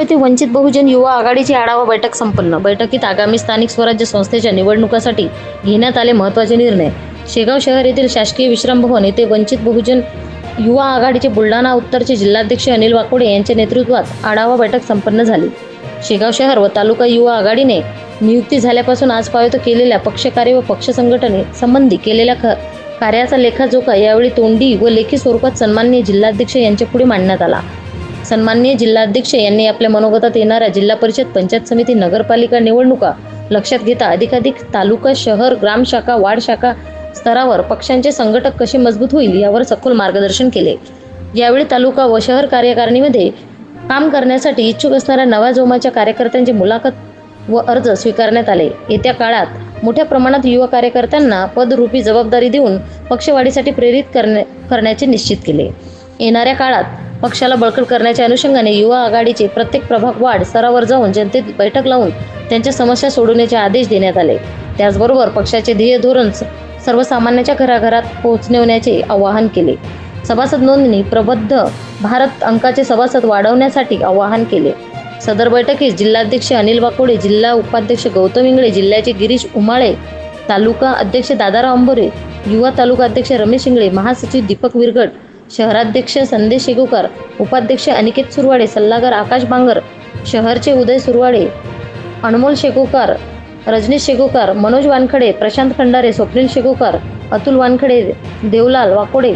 येथे वंचित बहुजन युवा आघाडीची आढावा बैठक संपन्न. बैठकीत आगामी स्थानिक स्वराज्य संस्थेच्या निवडणुकासाठी घेण्यात आले महत्त्वाचे निर्णय. शेगाव शहर येथील शासकीय विश्रामभवन येथे वंचित बहुजन युवा आघाडीचे बुलढाणा उत्तरचे जिल्हाध्यक्ष अनिल वाकोडे यांच्या नेतृत्वात आढावा बैठक संपन्न झाली. शेगाव शहर व तालुका युवा आघाडीने नियुक्ती झाल्यापासून आजपर्यंत केलेल्या पक्षकार्य व पक्ष संघटने संबंधी केलेल्या ख कार्याचा लेखाजोखा यावेळी तोंडी व लेखी स्वरूपात सन्माननीय जिल्हाध्यक्ष यांच्या पुढे मांडण्यात आला. सन्माननीय जिल्हाध्यक्ष यांनी आपल्या मनोगतात येणाऱ्या जिल्हा परिषद पंचायत समिती नगरपालिका निवडणुका लक्षात घेता अधिकाधिक तालुका शहर ग्रामशाखा वार्ड शाखा स्तरावर पक्षांचे संघटक कसे मजबूत होईल यावर सखोल मार्गदर्शन केले. यावेळी तालुका व शहर कार्यकारिणीमध्ये काम करण्यासाठी इच्छुक असणाऱ्या नव्या जोमाच्या कार्यकर्त्यांची मुलाखत व अर्ज स्वीकारण्यात आले. येत्या काळात मोठ्या प्रमाणात युवा कार्यकर्त्यांना पदरूपी जबाबदारी देऊन पक्षवाढीसाठी प्रेरित करणे करण्याचे निश्चित केले. येणाऱ्या काळात पक्षाला बळकट करण्याच्या अनुषंगाने युवा आघाडीचे प्रत्येक प्रभाग वाढ स्तरावर जाऊन जनतेत बैठक लावून त्यांच्या समस्या सोडवण्याचे आदेश देण्यात आले. त्याचबरोबर पक्षाचे ध्येय धोरण सर्वसामान्यांच्या घराघरात पोहोचवण्याचे आवाहन केले. सभासद नोंदणी प्रबद्ध भारत अंकाचे सभासद वाढवण्यासाठी आवाहन केले. सदर बैठकीस जिल्हाध्यक्ष अनिल वाकोडे जिल्हा उपाध्यक्ष गौतम इंगळे जिल्ह्याचे गिरीश उमाळे तालुका अध्यक्ष दादाराव अंबोरे युवा तालुका अध्यक्ष रमेश इंगळे महासचिव दीपक विरगट शहराध्यक्ष संदेश शेगुकर उपाध्यक्ष अनिकेत सुरवाडे सल्लागार आकाश बांगर शहरचे उदय सुरवाडे अनमोल शेगोकार रजनीश शेगोकार मनोज वानखडे प्रशांत खंडारे स्वप्नील शेगोकार अतुल वानखडे देवलाल वाकोडे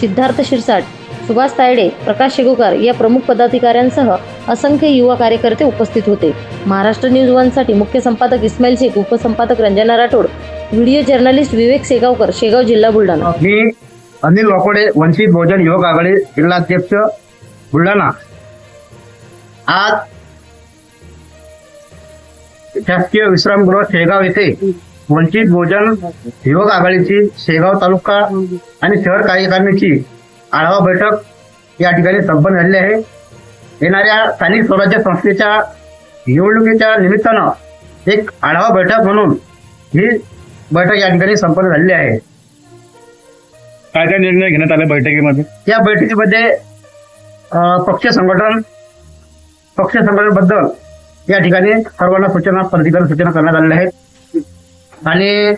सिद्धार्थ शिरसाट सुभाष तायडे प्रकाश शेगोकार या प्रमुख पदाधिकाऱ्यांसह असंख्य युवा कार्यकर्ते उपस्थित होते. महाराष्ट्र न्यूज वनसाठी मुख्य संपादक इस्माईल शेख उपसंपादक रंजना राठोड व्हिडिओ जर्नलिस्ट विवेक सेगावकर शेगाव जिल्हा बुलढाणा. मी अनिल वाकोडे वंचित बहुजन युवक आघाडी जिल्हाध्यक्ष बुलढाणा. आज शासकीय विश्रामगृह शेगाव येथे वंचित बहुजन युवक आघाडीची शेगाव तालुका आणि शहर कार्यकारिणीची आढावा बैठक या ठिकाणी संपन्न झालेली आहे. येणाऱ्या स्थानिक स्वराज्य संस्थेच्या निवडणुकीच्या निमित्तानं एक आढावा बैठक म्हणून ही बैठक या ठिकाणी संपन्न झालेली आहे. काय काय निर्णय घेण्यात आले बैठकीमध्ये? या बैठकीमध्ये अ, पक्ष संघटन पक्ष संघटनेबद्दल या ठिकाणी सर्वांना सूचना प्राधिकरण सूचना करण्यात आलेल्या आहेत. आणि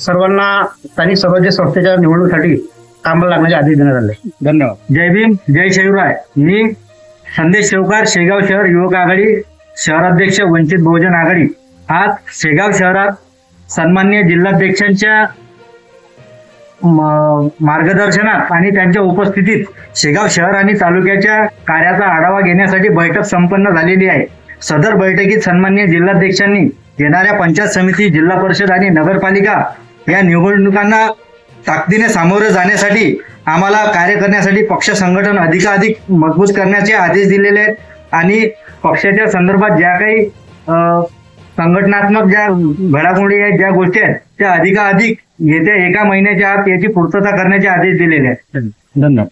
सर्वांना स्थानिक स्वराज्य संस्थेच्या निवडणुकीसाठी कामाला लागण्याचे आदेश देण्यात आले. धन्यवाद. जय भीम जय शिवराय मी संदेश शेवकार शेगाव शहर युवक आघाडी शहराध्यक्ष वंचित बहुजन आघाडी. आज शेगाव शहरात सन्मान्य जिल्हाध्यक्षांच्या मार्गदर्शनात आणि त्यांच्या उपस्थितीत शेगाव शहर आणि तालुक्याच्या कार्याचा आढावा घेण्यासाठी बैठक संपन्न झालेली आहे. सदर बैठकीत सन्मान्य जिल्हाध्यक्षांनी येणाऱ्या पंचायत समिती जिल्हा परिषद आणि नगरपालिका या निवडणुकांना ताकदीने सामोरे जाण्यासाठी आम्हाला कार्य करण्यासाठी पक्ष संघटन अधिकाधिक मजबूत करण्याचे आदेश दिलेले आहेत. आणि पक्षाच्या संदर्भात ज्या काही संघटनात्मक ज्या घडामोडी आहेत ज्या गोष्टी आहेत त्या अधिकाधिक येत्या एका महिन्याच्या आत याची पूर्तता करण्याचे आदेश दिलेले आहेत. धन्यवाद.